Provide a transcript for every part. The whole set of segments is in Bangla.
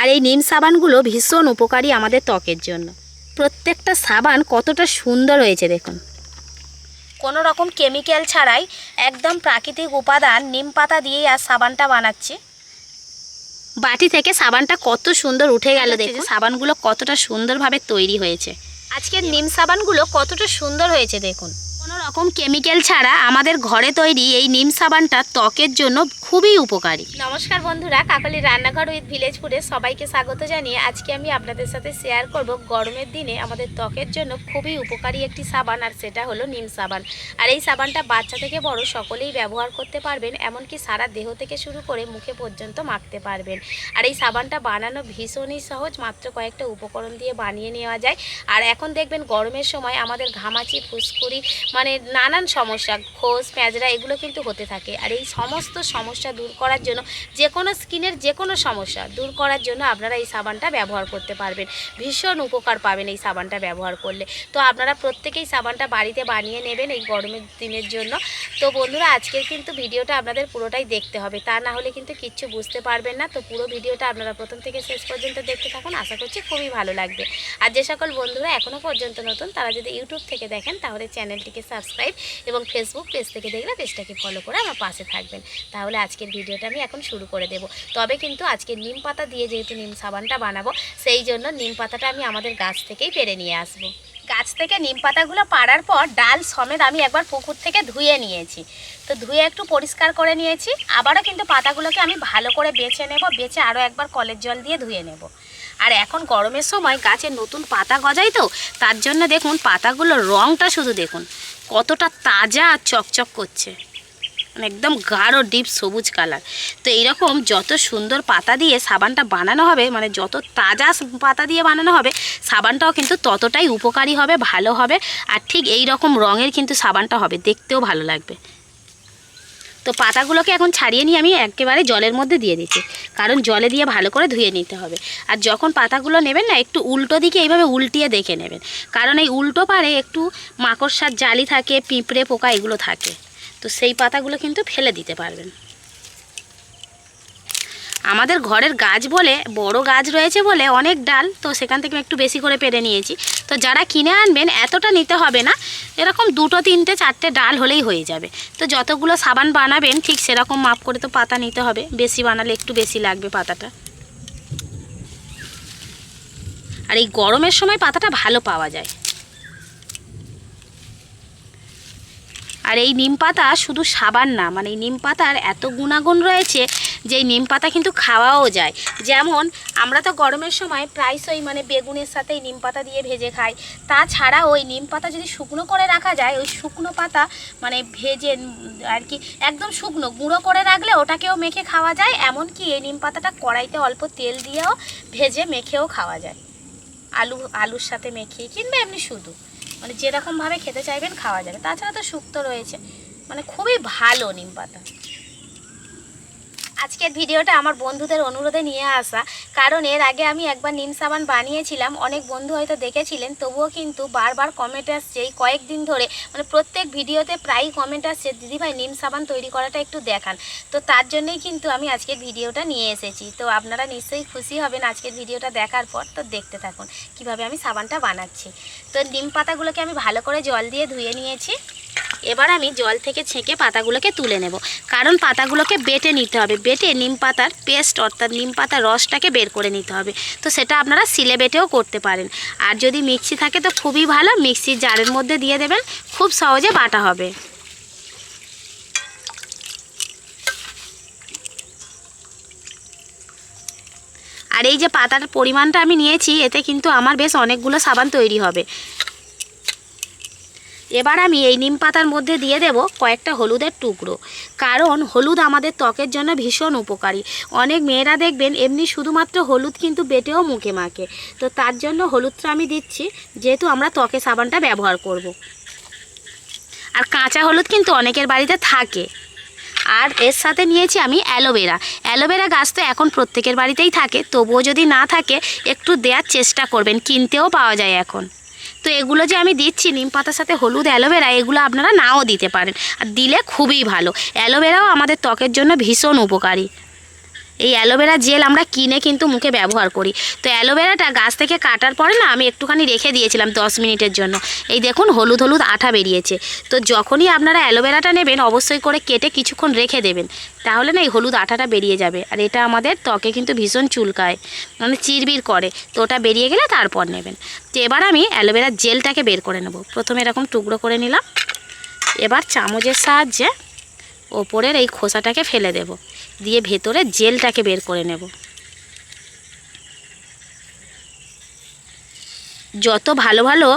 আর এই নিম সাবানগুলো ভীষণ উপকারী আমাদের ত্বকের জন্য। প্রত্যেকটা সাবান কতটা সুন্দর হয়েছে দেখুন। কোনো রকম কেমিক্যাল ছাড়াই একদম প্রাকৃতিক উপাদান নিম পাতা দিয়েই আর সাবানটা বানাচ্ছি। বাটি থেকে সাবানটা কত সুন্দর উঠে গেল দেখুন। সাবানগুলো কতটা সুন্দরভাবে তৈরি হয়েছে। আজকের নিম সাবানগুলো কতটা সুন্দর হয়েছে দেখুন। কোনো রকম কেমিক্যাল ছাড়া আমাদের ঘরে তৈরি এই নিম সাবানটা ত্বকের জন্য খুবই উপকারী। নমস্কার বন্ধুরা, কাকলি রান্নাঘর উইথ ভিলেজ ফুডে সবাইকে স্বাগত জানিয়ে আজকে আমি আপনাদের সাথে শেয়ার করব গরমের দিনে আমাদের ত্বকের জন্য খুবই উপকারী একটি সাবান আর সেটা হলো নিম সাবান। আর এই সাবানটা বাচ্চা থেকে বড় সকলেই ব্যবহার করতে পারবেন, এমনকি সারা দেহ থেকে শুরু করে মুখে পর্যন্ত মাখতে পারবেন। আর এই সাবানটা বানানো ভীষণই সহজ, মাত্র কয়েকটা উপকরণ দিয়ে বানিয়ে নেওয়া যায়। আর এখন দেখবেন গরমের সময় আমাদের ঘামাচি, ফুসকুড়ি মানে নানান সমস্যা খোস প্যাঁজরা, এগুলো কিন্তু হতে থাকে। আর এই সমস্ত সমস্যা দূর করার জন্য যে কোনো স্কিনের যে কোনো সমস্যা দূর করার জন্য আপনারা এই সাবানটা ব্যবহার করতে পারবেন। ভীষণ উপকার পাবেন এই সাবানটা ব্যবহার করলে। তো আপনারা প্রত্যেকেই সাবানটা বাড়িতে বানিয়ে নেবেন এই গরমের দিনের জন্য। তো বন্ধুরা, আজকের কিন্তু ভিডিওটা আপনাদের পুরোটাই দেখতে হবে। তা না হলে কিন্তু কিচ্ছু বুঝতে পারবেন না। তো পুরো ভিডিওটা আপনারা প্রথম থেকে শেষ পর্যন্ত দেখতে থাকুন। আশা করছি খুবই ভালো লাগবে। আর যে সকল বন্ধুরা এখনও পর্যন্ত নতুন, তারা যদি ইউটিউব থেকে দেখেন, তাহলে চ্যানেলটিকে সাবস্ক্রাইব এবং ফেসবুক পেজ থেকে দেখলে পেজটাকে ফলো করে আমার পাশে থাকবেন। তাহলে আজকের ভিডিওটা আমি এখন শুরু করে দেব। তবে কিন্তু আজকে নিম পাতা দিয়ে যেহেতু নিম সাবানটা বানাবো, সেই জন্য নিম পাতাটা আমি আমাদের গাছ থেকেই পেরে নিয়ে আসব। গাছ থেকে নিম পাতাগুলো পাড়ার পর ডাল সমেত আমি একবার পুকুর থেকে ধুয়ে নিয়েছি। তো ধুয়ে একটু পরিষ্কার করে নিয়েছি। আবারও কিন্তু পাতাগুলোকে আমি ভালো করে বেছে নেব, বেছে আরও একবার কলের জল দিয়ে ধুয়ে নেব। আর এখন গরমের সময় গাছে নতুন পাতা গজায় তো, তার জন্য দেখুন পাতাগুলোর রঙটা শুধু দেখুন, কতটা তাজা আর চকচক করছে। মানে একদম গাঢ়, ডিপ সবুজ কালার। তো এইরকম যত সুন্দর পাতা দিয়ে সাবানটা বানানো হবে মানে যত তাজা পাতা দিয়ে বানানো হবে, সাবানটাও কিন্তু ততটাই উপকারী হবে, ভালো হবে। আর ঠিক এই রকম রঙের কিন্তু সাবানটা হবে, দেখতেও ভালো লাগবে। তো পাতাগুলোকে এখন ছাড়িয়ে নিয়ে আমি একেবারে জলের মধ্যে দিয়ে দিচ্ছি। কারণ জলে দিয়ে ভালো করে ধুয়ে নিতে হবে। আর যখন পাতাগুলো নেবেন না, একটু উল্টো দিকে এইভাবে উল্টিয়ে দেখে নেবেন। কারণ এই উল্টো পারে একটু মাকড়সার জালি থাকে, পিঁপড়ে পোকা এগুলো থাকে। তো সেই পাতাগুলো কিন্তু ফেলে দিতে পারবেন। আমাদের ঘরের গাছ বলে, বড় গাছ রয়েছে বলে অনেক ডাল, তো সেখান থেকে একটু বেশি করে পেরে নিয়েছি। তো যারা কিনে আনবেন, এতটা নিতে হবে না। এরকম দুটো, তিনটে, চারটে ডাল হলেই হয়ে যাবে। তো যতগুলো সাবান বানাবেন, ঠিক সেরকম মাপ করে তো পাতা নিতে হবে। বেশি বানালে একটু বেশি লাগবে পাতাটা। আর এই গরমের সময় পাতাটা ভালো পাওয়া যায়। আর এই নিম পাতা শুধু সাবান না মানে এই নিম পাতার এত গুণাগুণ রয়েছে যে এই নিম পাতা কিন্তু খাওয়াও যায়। যেমন, আমরা তো গরমের সময় প্রায়শই মানে বেগুনের সাথে এই নিম পাতা দিয়ে ভেজে খাই। তাছাড়া ওই নিম পাতা যদি শুকনো করে রাখা যায়, ওই শুকনো পাতা মানে ভেজে আর কি একদম শুকনো, গুঁড়ো করে রাখলে ওটাকেও মেখে খাওয়া যায়। এমনকি এই নিম পাতাটা কড়াইতে অল্প তেল দিয়েও ভেজে মেখেও খাওয়া যায়। আলু, আলুর সাথে মেখে, কিংবা এমনি শুধু। মানে যেরকমভাবে খেতে চাইবেন খাওয়া যাবে। তাছাড়া তো শুক্তো রয়েছে। মানে খুবই ভালো নিম পাতা। আজকের ভিডিওটা আমার বন্ধুদের অনুরোধে নিয়ে আসা। কারণ এর আগে আমি একবার নিম সাবান বানিয়েছিলাম, অনেক বন্ধু হয়তো দেখেছিলেন, তবুও কিন্তু বারবার কমেন্ট আসছে। এই কয়েকদিন ধরে মানে প্রত্যেক ভিডিওতে প্রায়ই কমেন্ট আসছে, দিদিভাই, নিম সাবান তৈরি করাটা একটু দেখান। তো তার জন্যই কিন্তু আমি আজকের ভিডিওটা নিয়ে এসেছি। তো আপনারা নিশ্চয়ই খুশি হবেন আজকের ভিডিওটা দেখার পর। তো দেখতে থাকুন কীভাবে আমি সাবানটা বানাচ্ছি। তো নিম পাতাগুলোকে আমি ভালো করে জল দিয়ে ধুয়ে নিয়েছি। এবার আমি জল থেকে ছেঁকে পাতাগুলোকে তুলে নেব। কারণ পাতাগুলোকে বেটে নিতে হবে। বেটে নিম পাতার পেস্ট অর্থাৎ নিম পাতার রসটাকে বের করে নিতে হবে। তো সেটা আপনারা সিলে বেটেও করতে পারেন। আর যদি মিক্সি থাকে তো খুবই ভালো। মিক্সির জারের মধ্যে দিয়ে দেবেন। খুব সহজে বাটা হবে। আর এই যে পাতার পরিমাণটা আমি নিয়েছি, এতে কিন্তু আমার বেশ অনেকগুলো সাবান তৈরি হবে। এবার আমি এই নিম পাতার মধ্যে দিয়ে দেব কয়েকটা হলুদের টুকরো। কারণ হলুদ আমাদের ত্বকের জন্য ভীষণ উপকারী। অনেক মেয়েরা দেখবেন এমনি শুধুমাত্র হলুদ কিন্তু বেটেও মুখে মাখে। তো তার জন্য হলুদটা আমি দিচ্ছি, যেহেতু আমরা ত্বকে সাবানটা ব্যবহার করব। আর কাঁচা হলুদ কিন্তু অনেকের বাড়িতে থাকে। আর এর সাথে নিয়েছি আমি অ্যালোভেরা। অ্যালোভেরা গাছ তো এখন প্রত্যেকের বাড়িতেই থাকে, তবুও যদি না থাকে, একটু দেওয়ার চেষ্টা করবেন, কিনতেও পাওয়া যায় এখন। তো এগুলো যে আমি দিচ্ছি, নিম পাতার সাথে হলুদ, অ্যালোভেরা, এগুলো আপনারা নাও দিতে পারেন। আর দিলে খুবই ভালো। অ্যালোভেরাও আমাদের ত্বকের জন্য ভীষণ উপকারী। এই অ্যালোভেরা জেল আমরা কিনে কিন্তু মুখে ব্যবহার করি। তো অ্যালোভেরাটা গাছ থেকে কাটার পরে না আমি একটুখানি রেখে দিয়েছিলাম দশ মিনিটের জন্য। এই দেখুন হলুদ হলুদ আঠা বেরিয়েছে। তো যখনই আপনারা অ্যালোভেরাটা নেবেন অবশ্যই করে কেটে কিছুক্ষণ রেখে দেবেন। তাহলে না এই হলুদ আঠাটা বেরিয়ে যাবে। আর এটা আমাদের ত্বকে কিন্তু ভীষণ চুলকায়। মানে চিরবির করে। তো ওটা বেরিয়ে গেলে তারপর নেবেন। তো এবার আমি অ্যালোভেরার জেলটাকে বের করে নেব। প্রথমে এরকম টুকরো করে নিলাম। এবার চামচের সাহায্যে ওপরের এই খোসাটাকে ফেলে দেব। দিয়ে ভেতরে জেলটাকে বের করে নেব। যত ভালো ভালো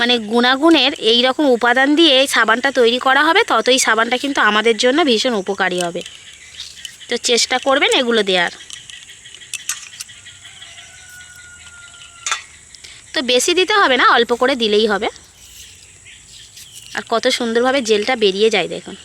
মানে গুণাগুণের এই রকম উপাদান দিয়ে এই সাবানটা তৈরি করা হবে, ততই সাবানটা কিন্তু আমাদের জন্য ভীষণ উপকারী হবে। তো চেষ্টা করবেন এগুলো দেওয়ার তো বেশি দিতে হবে না, অল্প করে দিলেই হবে। আর কত সুন্দরভাবে জেলটা বেরিয়ে যায় দেখুন।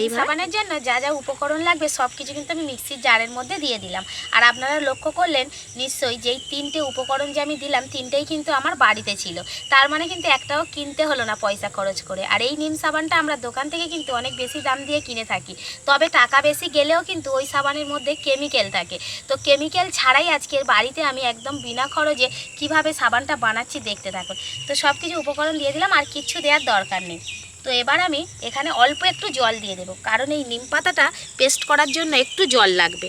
এই সাবানের জন্য যা যা উপকরণ লাগবে সব কিছু কিন্তু আমি মিক্সির জারের মধ্যে দিয়ে দিলাম। আর আপনারা লক্ষ্য করলেন নিশ্চয়ই যেই তিনটে উপকরণ যে আমি দিলাম তিনটেই কিন্তু আমার বাড়িতে ছিল। তার মানে কিন্তু একটাও কিনতে হলো না পয়সা খরচ করে। আর এই নিম সাবানটা আমরা দোকান থেকে কিন্তু অনেক বেশি দাম দিয়ে কিনে থাকি। তবে টাকা বেশি গেলেও কিন্তু ওই সাবানের মধ্যে কেমিক্যাল থাকে। তো কেমিক্যাল ছাড়াই আজকের বাড়িতে আমি একদম বিনা খরচে কীভাবে সাবানটা বানাচ্ছি দেখতে থাকুন। তো সব কিছু উপকরণ দিয়ে দিলাম আর কিচ্ছু দেওয়ার দরকার নেই। তো এবার আমি এখানে অল্প একটু জল দিয়ে দেবো। কারণ এই নিম পাতাটা পেস্ট করার জন্য একটু জল লাগবে।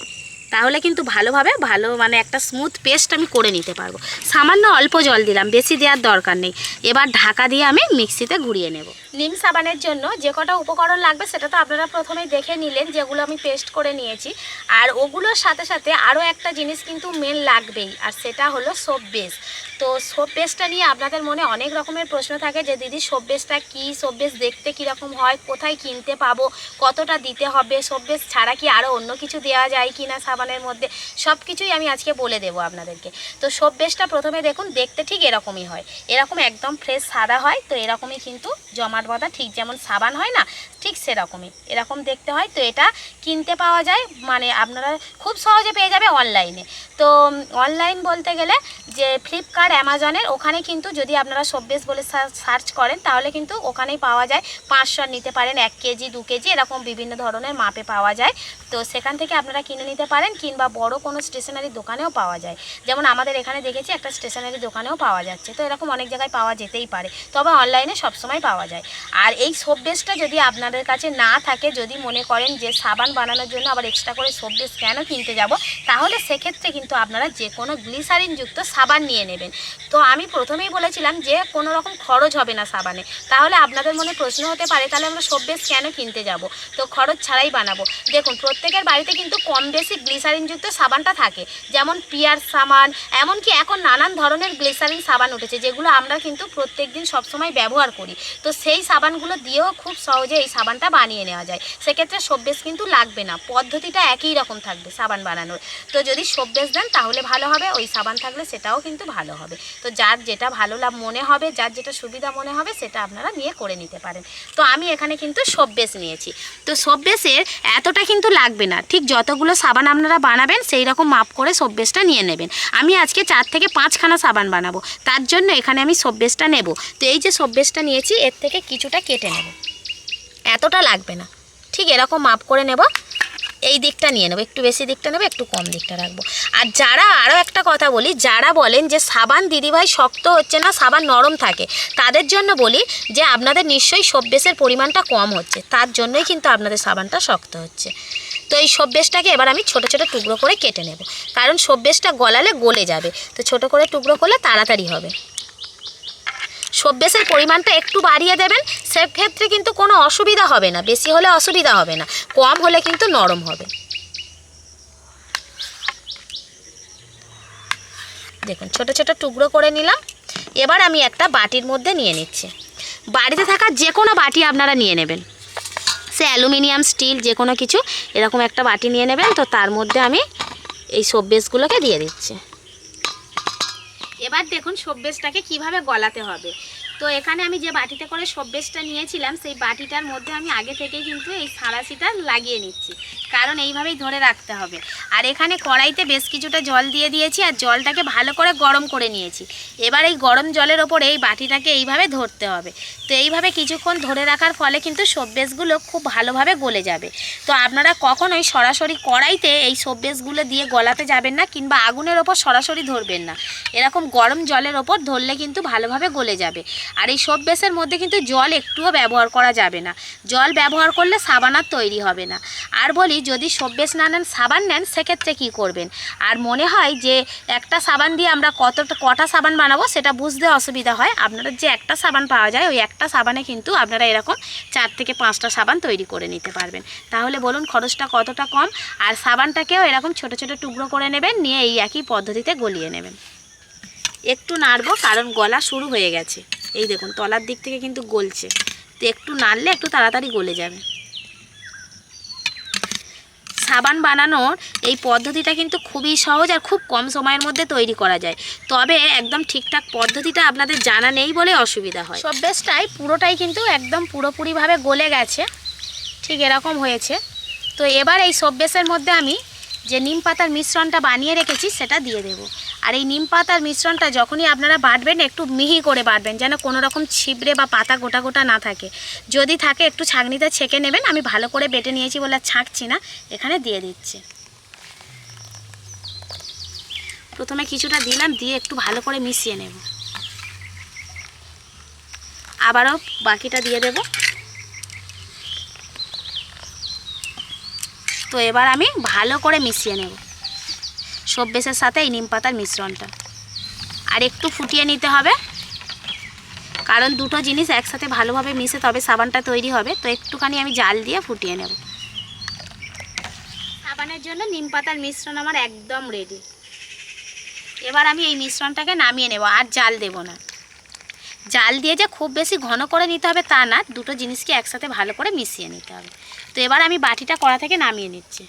তাহলে কিন্তু ভালোভাবে ভালো মানে একটা স্মুথ পেস্ট আমি করে নিতে পারব। সামান্য অল্প জল দিলাম, বেশি দেওয়ার দরকার নেই। এবার ঢাকা দিয়ে আমি মিক্সিতে ঘুরিয়ে নেব। নিম সাবানের জন্য যে কটা উপকরণ লাগবে সেটা তো আপনারা প্রথমেই দেখে নিলেন, যেগুলো আমি পেস্ট করে নিয়েছি। আর ওগুলোর সাথে সাথে আরও একটা জিনিস কিন্তু মেন লাগবেই, আর সেটা হলো সোপ বেস তো সোপ বেসটা নিয়ে আপনাদের মনে অনেক রকমের প্রশ্ন থাকে যে, দিদি সোপ বেসটা কী? সোপ বেস দেখতে কীরকম হয়? কোথায় কিনতে পাবো? কতটা দিতে হবে? সোপ বেস ছাড়া কি আরও অন্য কিছু দেওয়া যায় কি না সাবানের মধ্যে? সব কিছুই আমি আজকে বলে দেবো আপনাদেরকে। তো সোপ বেসটা প্রথমে দেখুন, দেখতে ঠিক এরকমই হয়। এরকম একদম ফ্রেশ সাদা হয়, তো এরকমই কিন্তু জমাট বাঁধা ঠিক যেমন সাবান হয় না, ঠিক সেরকমই। এরকম দেখতে হয়, তো এটা কিনতে পাওয়া যায় মানে আপনারা খুব সহজে পেয়ে যাবে অনলাইনে। তো অনলাইন বলতে গেলে যে ফ্লিপকার্ট, অ্যামাজনের, ওখানে কিন্তু যদি আপনারা সব্বেস বলে সার্চ করেন, তাহলে কিন্তু ওখানেই পাওয়া যায়। পাঁচশো নিতে পারেন, এক কেজি, দু কেজি, এরকম বিভিন্ন ধরনের মাপে পাওয়া যায়। তো সেখান থেকে আপনারা কিনে নিতে পারেন, কিংবা বড় কোনো স্টেশনারি দোকানেও পাওয়া যায়। যেমন আমাদের এখানে দেখেছি, একটা স্টেশনারি দোকানেও পাওয়া যাচ্ছে। তো এরকম অনেক জায়গায় পাওয়া যেতেই পারে। তবে অনলাইনে সবসময় পাওয়া যায়। আর এই সোপ বেসটা যদি আপনাদের কাছে না থাকে, যদি মনে করেন যে সাবান বানানোর জন্য আবার এক্সট্রা করে সোপ বেস কেন কিনতে যাব, তাহলে সেক্ষেত্রে কিন্তু আপনারা যে কোনো গ্লিসারিনযুক্ত সাবান নিয়ে নেবেন। তো আমি প্রথমেই বলেছিলাম যে কোনো রকম খরচ হবে না সাবানে। তাহলে আপনাদের মনে প্রশ্ন হতে পারে, তাহলে আমরা সোপ বেস কেন কিনতে যাব? তো খরচ ছাড়াই বানাবো। দেখুন, প্রত্যেকের বাড়িতে কিন্তু কম বেশি গ্লিসারিনযুক্ত সাবানটা থাকে। যেমন পিয়ার সাবান, এমনকি এখন নানান ধরনের গ্লিসারিন সাবান উঠেছে, যেগুলো আমরা কিন্তু প্রত্যেক দিন সবসময় ব্যবহার করি। তো সেই সাবানগুলো দিয়েও খুব সহজে এই সাবানটা বানিয়ে নেওয়া যায়। সেক্ষেত্রে সব্যেস কিন্তু লাগবে না। পদ্ধতিটা একই রকম থাকবে সাবান বানানোর। তো যদি সব্যেস দেন তাহলে ভালো হবে, ওই সাবান থাকলে সেটাও কিন্তু ভালো হবে। তো যার যেটা ভালো লাভ মনে হবে, যার যেটা সুবিধা মনে হবে সেটা আপনারা নিয়ে করে নিতে পারেন। তো আমি এখানে কিন্তু সব্যেস নিয়েছি। তো সব্যেসের এতটা কিন্তু লাগবে না। ঠিক যতগুলো সাবান আপনারা বানাবেন সেই রকম মাপ করে সব্যেসটা নিয়ে নেবেন। আমি আজকে চার থেকে পাঁচখানা সাবান বানাবো। তার জন্য এখানে আমি সব্যেসটা নেব। তো এই যে সব্যেসটা নিয়েছি, এর থেকে কিছুটা কেটে নেব। এতটা লাগবে না। ঠিক এরকম মাপ করে নেব। এই দিকটা নিয়ে নেব। একটু বেশি দিকটা নেব, একটু কম দিকটা রাখব। আর যারা আরও একটা কথা বলি, যারা বলেন যে সাবান দিদিভাই শক্ত হচ্ছে না, সাবান নরম থাকে, তাদের জন্য বলি যে আপনাদের নিশ্চয়ই সব্যেসের পরিমাণটা কম হচ্ছে। তার জন্যই কিন্তু আপনাদের সাবানটা শক্ত হচ্ছে। তো এই সব্যেসটাকে এবার আমি ছোট ছোট টুকরো করে কেটে নেব। কারণ সব্যেসটা গলালে গলে যাবে। তো ছোট করে টুকরো করলে তাড়াতাড়ি হবে। সব্যেসের পরিমাণটা একটু বাড়িয়ে দেবেন, সেক্ষেত্রে কিন্তু কোনো অসুবিধা হবে না। বেশি হলে অসুবিধা হবে না। কম হলে কিন্তু নরম হবে। দেখুন, ছোট ছোট টুকরো করে নিলাম। এবার আমি একটা বাটির মধ্যে নিয়ে নিচ্ছি। বাড়িতে থাকা যে কোনো বাটি আপনারা নিয়ে নেবেন। সে অ্যালুমিনিয়াম, স্টিল, যে কোনো কিছু, এরকম একটা বাটি নিয়ে নেবেন। তো তার মধ্যে আমি এই সব্যেসগুলোকে দিয়ে দিচ্ছি। এবার দেখুন সব্যেসটাকে কীভাবে গলাতে হবে। তো এখানে আমি যে বাটিতে করে সব্বেসটা নিয়েছিলাম, সেই বাটিটার মধ্যে আমি আগে থেকে কিন্তু এই সাঁড়াশিটা লাগিয়ে নিচ্ছি। কারণ এইভাবেই ধরে রাখতে হবে। আর এখানে কড়াইতে বেশ কিছুটা জল দিয়ে দিয়েছি আর জলটাকে ভালো করে গরম করে নিয়েছি। এবার এই গরম জলের ওপরে এই বাটিটাকে এইভাবে ধরতে হবে। তো এইভাবে কিছুক্ষণ ধরে রাখার ফলে কিন্তু সব্বেসগুলো খুব ভালোভাবে গলে যাবে। তো আপনারা কখনোই সরাসরি কড়াইতে এই সব্বেসগুলো দিয়ে গলাতে যাবেন না কিংবা আগুনের ওপর সরাসরি ধরবেন না। এরকম গরম জলের ওপর ধরলে কিন্তু ভালোভাবে গলে যাবে। আর এই সব্বেসের মধ্যে কিন্তু জল একটুও ব্যবহার করা যাবে না। জল ব্যবহার করলে সাবান আর তৈরি হবে না। আর বলি, যদি সব্বেস না নেন, সাবান নেন, সেক্ষেত্রে কী করবেন? আর মনে হয় যে একটা সাবান দিয়ে আমরা কতটা কটা সাবান বানাবো, সেটা বুঝতে অসুবিধা হয়। আপনারা যে একটা সাবান পাওয়া যায়, ওই একটা সাবানে কিন্তু আপনারা এরকম চার থেকে পাঁচটা সাবান তৈরি করে নিতে পারবেন। তাহলে বলুন, খরচটা কতটা কম? আর সাবানটাকেও এরকম ছোট ছোট টুকরো করে নেবেন, নিয়ে এই একই পদ্ধতিতে গলিয়ে নেবেন। একটু নাড়বো, কারণ গলা শুরু হয়ে গেছে। এই দেখুন, তলার দিক থেকে কিন্তু গলছে। তো একটু নাড়লে একটু তাড়াতাড়ি গলে যাবে। সাবান বানানোর এই পদ্ধতিটা কিন্তু খুবই সহজ আর খুব কম সময়ের মধ্যে তৈরি করা যায়। তবে একদম ঠিকঠাক পদ্ধতিটা আপনাদের জানা নেই বলে অসুবিধা হয়। সব সব্বেসটাই পুরোটাই কিন্তু একদম পুরোপুরিভাবে গলে গেছে। ঠিক এরকম হয়েছে। তো এবার এই সব সব্বেসের মধ্যে আমি যে নিম পাতার মিশ্রণটা বানিয়ে রেখেছি, সেটা দিয়ে দেব। আর এই নিম পাতার মিশ্রণটা যখনই আপনারা বাটবেন, একটু মিহি করে বাটবেন, যেন কোনো রকম ছিবড়ে বা পাতা গোটা গোটা না থাকে। যদি থাকে, একটু ছাঁকনিতে ছেঁকে নেবেন। আমি ভালো করে বেটে নিয়েছি বলে ছাঁকছি না। এখানে দিয়ে দিচ্ছি। প্রথমে কিছুটা দিলাম, দিয়ে একটু ভালো করে মিশিয়ে নেব। আবারও বাকিটা দিয়ে দেব। তো এবার আমি ভালো করে মিশিয়ে নেব। সব্বেসের সাথে এই নিম পাতার মিশ্রণটা। আর একটু ফুটিয়ে নিতে হবে। কারণ দুটো জিনিস একসাথে ভালোভাবে মিশে তবে সাবানটা তৈরি হবে। তো একটুখানি আমি জাল দিয়ে ফুটিয়ে নেব। সাবানের জন্য নিম পাতার মিশ্রণ আমার একদম রেডি এবার আমি এই মিশ্রণটাকে নামিয়ে নেব, আর জাল দেব না। জাল দিয়ে যে খুব বেশি ঘন করে নিতে হবে তা না, দুটো জিনিসকে একসাথে ভালো করে মিশিয়ে নিতে হবে। তো এবার আমি বাটিটা কড়া থেকে নামিয়ে নিচ্ছি।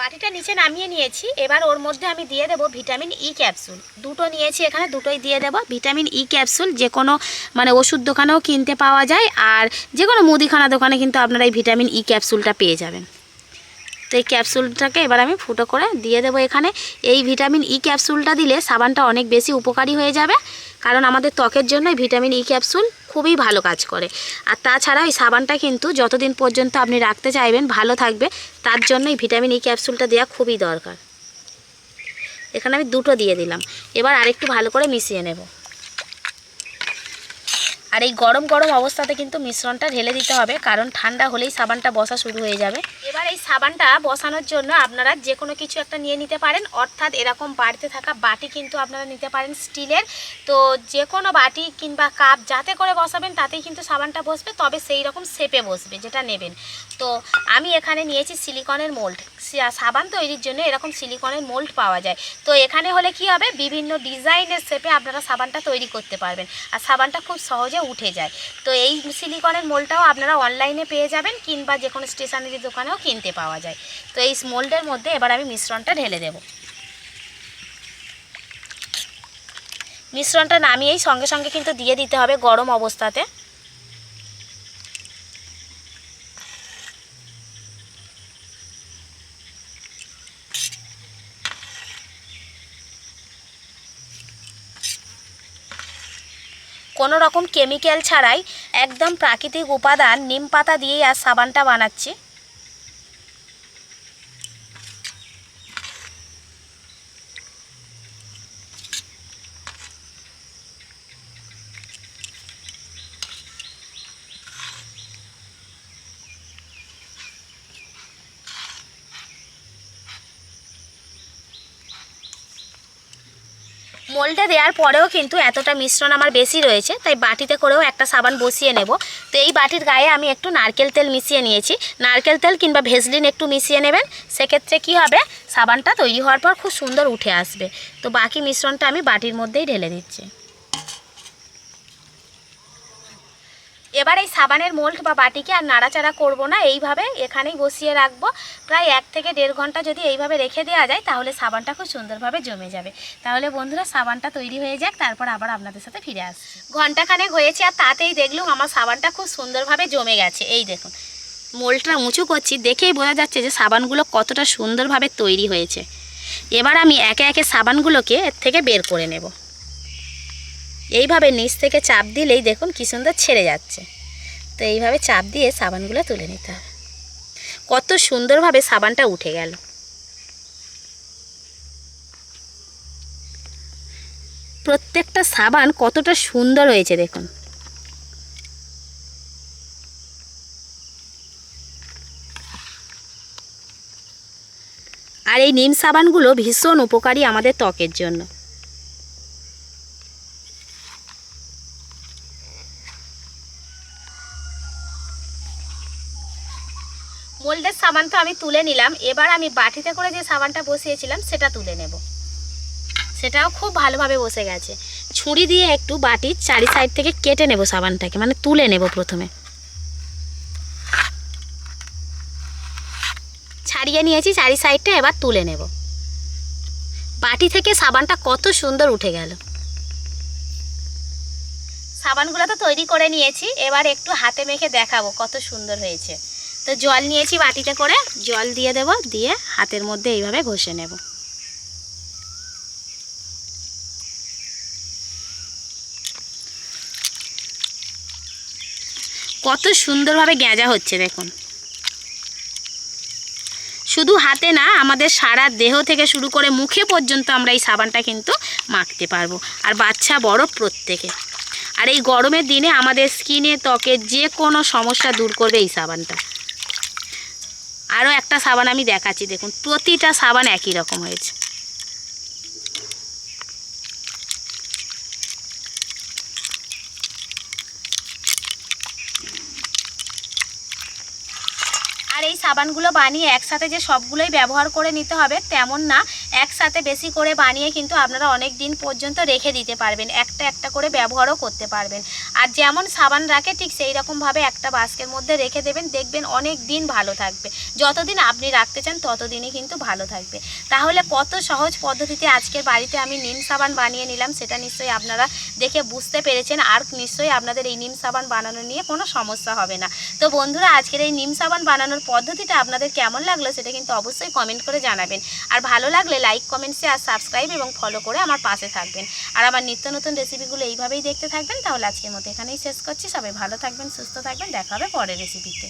বাটিটা নিচে নামিয়ে নিয়েছি। এবার ওর মধ্যে আমি দিয়ে দেবো ভিটামিন ই ক্যাপসুল দুটো নিয়েছি এখানে, দুটোই দিয়ে দেবো। ভিটামিন ই ক্যাপসুল যে কোনো মানে ওষুধ দোকানেও কিনতে পাওয়া যায়, আর যে কোনো মুদিখানা দোকানে কিন্তু আপনারা এই ভিটামিন ই ক্যাপসুলটা পেয়ে যাবেন। তো এই ক্যাপসুলটাকে এবার আমি ফুটো করে দিয়ে দেবো এখানে। এই ভিটামিন ই ক্যাপসুলটা দিলে সাবানটা অনেক বেশি উপকারী হয়ে যাবে। কারণ আমাদের ত্বকের জন্য ভিটামিন ই ক্যাপসুল খুবই ভালো কাজ করে। আর তাছাড়া ওই সাবানটা কিন্তু যতদিন পর্যন্ত আপনি রাখতে চাইবেন, ভালো থাকবে, তার জন্য এই ভিটামিন ই ক্যাপসুলটা দেওয়া খুবই দরকার। এখানে আমি দুটো দিয়ে দিলাম। এবার আরেকটু ভালো করে মিশিয়ে নেব। আর এই গরম গরম অবস্থাতে কিন্তু মিশ্রণটা ঢেলে দিতে হবে, কারণ ঠান্ডা হলেই সাবানটা বসা শুরু হয়ে যাবে। এবার এই সাবানটা বসানোর জন্য আপনারা যে কোনো কিছু একটা নিয়ে নিতে পারেন, অর্থাৎ এরকম বাড়িতে থাকা বাটি কিন্তু আপনারা নিতে পারেন স্টিলের। তো যে কোনো বাটি কিংবা কাপ যাতে করে বসাবেন, তাতেই কিন্তু সাবানটা বসবে, তবে সেই রকম শেপে বসবে যেটা নেবেন। তো আমি এখানে নিয়েছি সিলিকনের মোল্ড। সাবান তৈরির জন্য এরকম সিলিকনের মোল্ড পাওয়া যায়। তো এখানে হলে কি হবে? বিভিন্ন ডিজাইনের শেপে আপনারা সাবানটা তৈরি করতে পারবেন। আর সাবানটা খুব সহজে উঠে যায়। তো এই সিলিকনের মোলটাও আপনারা অনলাইনে পেয়ে যাবেন কিংবা যে কোনো স্টেশনারি দোকানেও কিনতে পাওয়া যায়। তো এই মোল্ডের মধ্যে এবার আমি মিশ্রণটা ঢেলে দেব। মিশ্রণটা নামিয়েই সঙ্গে সঙ্গে কিন্তু দিয়ে দিতে হবে গরম অবস্থাতে। কোনো রকম কেমিক্যাল ছাড়াই একদম প্রাকৃতিক উপাদান নিম পাতা দিয়েই আর সাবানটা বানাচ্ছি। মোল্ডে দেওয়ার পরেও কিন্তু এতটা মিশ্রণ আমার বেশি রয়েছে, তাই বাটিতে করেও একটা সাবান বসিয়ে নেব। তো এই বাটির গায়ে আমি একটু নারকেল তেল মিশিয়ে নিয়েছি। নারকেল তেল কিংবা ভেজলিন একটু মিশিয়ে নেবেন, সেক্ষেত্রে কি হবে? সাবানটা তৈরি হওয়ার পর খুব সুন্দর উঠে আসবে। তো বাকি মিশ্রণটা আমি বাটির মধ্যেই ঢেলে দিচ্ছি। এবার এই সাবানের মোল্ড বা বাটিকে আর নাড়াচাড়া করব না, এইভাবে এখানেই বসিয়ে রাখব। প্রায় এক থেকে দেড় ঘণ্টা যদি এইভাবে রেখে দেওয়া যায়, তাহলে সাবানটা খুব সুন্দরভাবে জমে যাবে। তাহলে বন্ধুরা, সাবানটা তৈরি হয়ে যাক, তারপর আবার আপনাদের সাথে ফিরে আসছি। ঘন্টাখানেক হয়েছে আর তাতেই দেখলুম আমার সাবানটা খুব সুন্দরভাবে জমে গেছে। এই দেখুন মোলটা উঁচু করছি, দেখেই বোঝা যাচ্ছে যে সাবানগুলো কতটা সুন্দরভাবে তৈরি হয়েছে। এবার আমি একে একে সাবানগুলোকে এর থেকে বের করে নেব। এইভাবে নিচ থেকে চাপ দিলেই দেখুন কী সুন্দর ছেড়ে যাচ্ছে। তো এইভাবে চাপ দিয়ে সাবানগুলো তুলে নিতে হবে। কত সুন্দরভাবে সাবানটা উঠে গেল। প্রত্যেকটা সাবান কতটা সুন্দর হয়েছে দেখুন। আর এই নিম সাবানগুলো ভীষণ উপকারী আমাদের ত্বকের জন্য মোল্ডের সাবান তো আমি তুলে নিলাম। এবার আমি বাটিতে করে যে সাবানটা বসিয়েছিলাম, সেটা তুলে নেব। সেটাও খুব ভালোভাবে বসে গেছে। ছুরি দিয়ে একটু বাটির চারি সাইড থেকে কেটে নেব সাবানটাকে মানে তুলে নেব প্রথমে। ছাড়িয়ে নিয়েছি চারি সাইডটা, এবার তুলে নেব। বাটি থেকে সাবানটা কত সুন্দর উঠে গেল। সাবানগুলো তো তৈরি করে নিয়েছি। এবার একটু হাতে মেখে দেখাবো কত সুন্দর হয়েছে। তো জল নিয়েছি বাটিতে করে, জল দিয়ে দেব, দিয়ে হাতের মধ্যে এইভাবে ঘষে নেব। কত সুন্দরভাবে গেঁজা হচ্ছে দেখুন। শুধু হাতে না, আমাদের সারা দেহ থেকে শুরু করে মুখে পর্যন্ত আমরা এই সাবানটা কিন্তু মাখতে পারব। আর বাচ্চা বড় প্রত্যেকে। আর এই গরমের দিনে আমাদের স্কিনে ত্বকের যে কোনো সমস্যা দূর করবে এই সাবানটা। আরও একটা সাবান আমি দেখাচ্ছি, দেখুন, প্রতিটা সাবান একই রকম হয়েছে। আর এই সাবানগুলো বানিয়ে একসাথে যে সবগুলোই ব্যবহার করে নিতে হবে, তেমন না, একসাথে বেশি করে বানিয়ে কিন্তু আপনারা অনেক দিন পর্যন্ত রেখে দিতে পারবেন, একটা একটা করে ব্যবহারও করতে পারবেন। আর যেমন সাবান রাখে, ঠিক সেই রকমভাবে একটা বাস্কের মধ্যে রেখে দেবেন। দেখবেন অনেক দিন ভালো থাকবে। যতদিন আপনি রাখতে চান, ততদিনই কিন্তু ভালো থাকবে। তাহলে কত সহজ পদ্ধতিতে আজকের বাড়িতে আমি নিম সাবান বানিয়ে নিলাম, সেটা নিশ্চয়ই আপনারা দেখে বুঝতে পেরেছেন। আর নিশ্চয়ই আপনাদের এই নিম সাবান বানানো নিয়ে কোনো সমস্যা হবে না। তো বন্ধুরা, আজকের এই নিম সাবান বানানোর পদ্ধতিটা আপনাদের কেমন লাগল, সেটা কিন্তু অবশ্যই কমেন্ট করে জানাবেন। আর ভালো লাগলে লাইক কমেন্ট শেয়ার সাবস্ক্রাইব এবং ফলো করে আমার পাশে থাকবেন। আর আমার নিত্য নতুন রেসিপিগুলো এইভাবেই দেখতে থাকবেন, তাহলে আজকের মতো এখানেই শেষ করছি। সবাই ভালো থাকবেন সুস্থ থাকবেন। দেখা হবে পরের রেসিপিতে